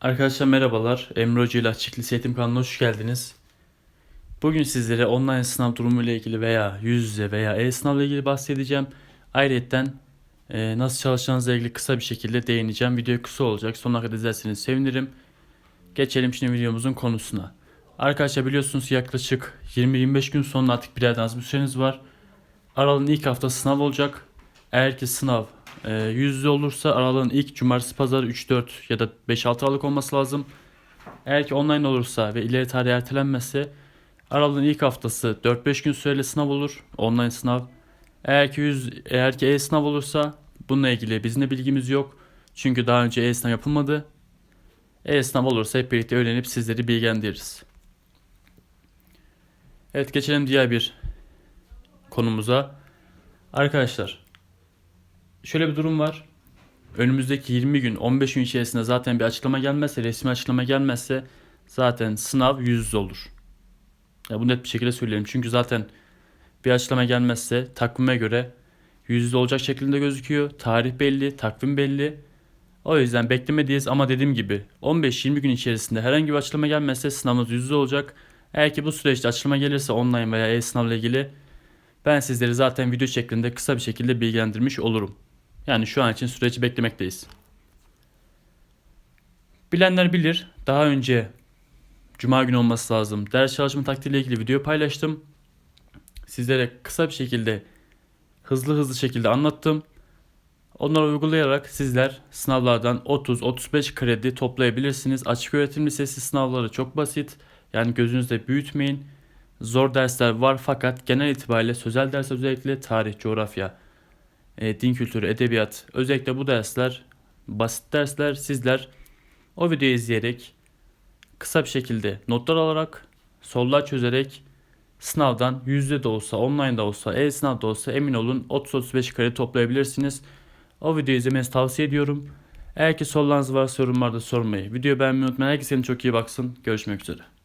Arkadaşlar merhabalar. Emre Hoca ile Açık Lise Eğitim kanalına hoş geldiniz. Bugün sizlere online sınav durumu ile ilgili veya yüz yüze veya e-sınav ile ilgili bahsedeceğim. Ayrıca e, nasıl çalışacağınızla ilgili kısa bir şekilde değineceğim. Video kısa olacak. Sonuna kadar izlerseniz sevinirim. Geçelim şimdi videomuzun konusuna. Arkadaşlar biliyorsunuz yaklaşık 20-25 gün sonra artık bir aydan az bir süreniz var. Aralığın ilk haftası sınav olacak. Eğer ki sınav e, yüz yüze olursa aralığın ilk cumartesi pazarı 3-4 ya da 5-6 Aralık olması lazım. Eğer ki online olursa ve ileri tarih ertelenmezse aralığın ilk haftası 4-5 gün süreli sınav olur. Online sınav. Eğer ki yüz, eğer ki e-sınav olursa bununla ilgili bizim de bilgimiz yok. Çünkü daha önce e-sınav yapılmadı. E-sınav olursa hep birlikte öğrenip sizleri bilgilendiririz. Evet geçelim diğer bir konumuza. Arkadaşlar şöyle bir durum var. Önümüzdeki 20 gün 15 gün içerisinde zaten bir açıklama gelmezse resmi açıklama gelmezse zaten sınav yüz yüze olur. Ya bu net bir şekilde söyleyelim. Çünkü zaten bir açıklama gelmezse takvime göre yüz yüze olacak şeklinde gözüküyor. Tarih belli, takvim belli. O yüzden beklemedeyiz ama dediğim gibi 15-20 gün içerisinde herhangi bir açıklama gelmezse sınavımız yüz yüze olacak. Eğer ki bu süreçte açıklama gelirse online veya e-sınavla ilgili ben sizleri zaten video şeklinde kısa bir şekilde bilgilendirmiş olurum. Yani şu an için süreci beklemekteyiz. Bilenler bilir. Daha önce Cuma günü olması lazım. Ders çalışma taktiğiyle ilgili video paylaştım. Sizlere kısa bir şekilde hızlı hızlı şekilde anlattım. Onları uygulayarak sizler sınavlardan 30-35 kredi toplayabilirsiniz. Açık öğretim lisesi sınavları çok basit. Yani gözünüzde büyütmeyin. Zor dersler var fakat genel itibariyle sözel dersler özellikle tarih, coğrafya, e, din kültürü, edebiyat özellikle bu dersler basit dersler. Sizler o videoyu izleyerek kısa bir şekilde notlar alarak sorular çözerek sınavdan yüzde de olsa online de olsa e-sınav da olsa emin olun 30-35 kredi toplayabilirsiniz. O videoyu izlemenizi tavsiye ediyorum. Eğer ki sorularınız varsa yorumlarda sormayı, videoyu beğenmeyi unutmayın. Herkese çok iyi baksın. Görüşmek üzere.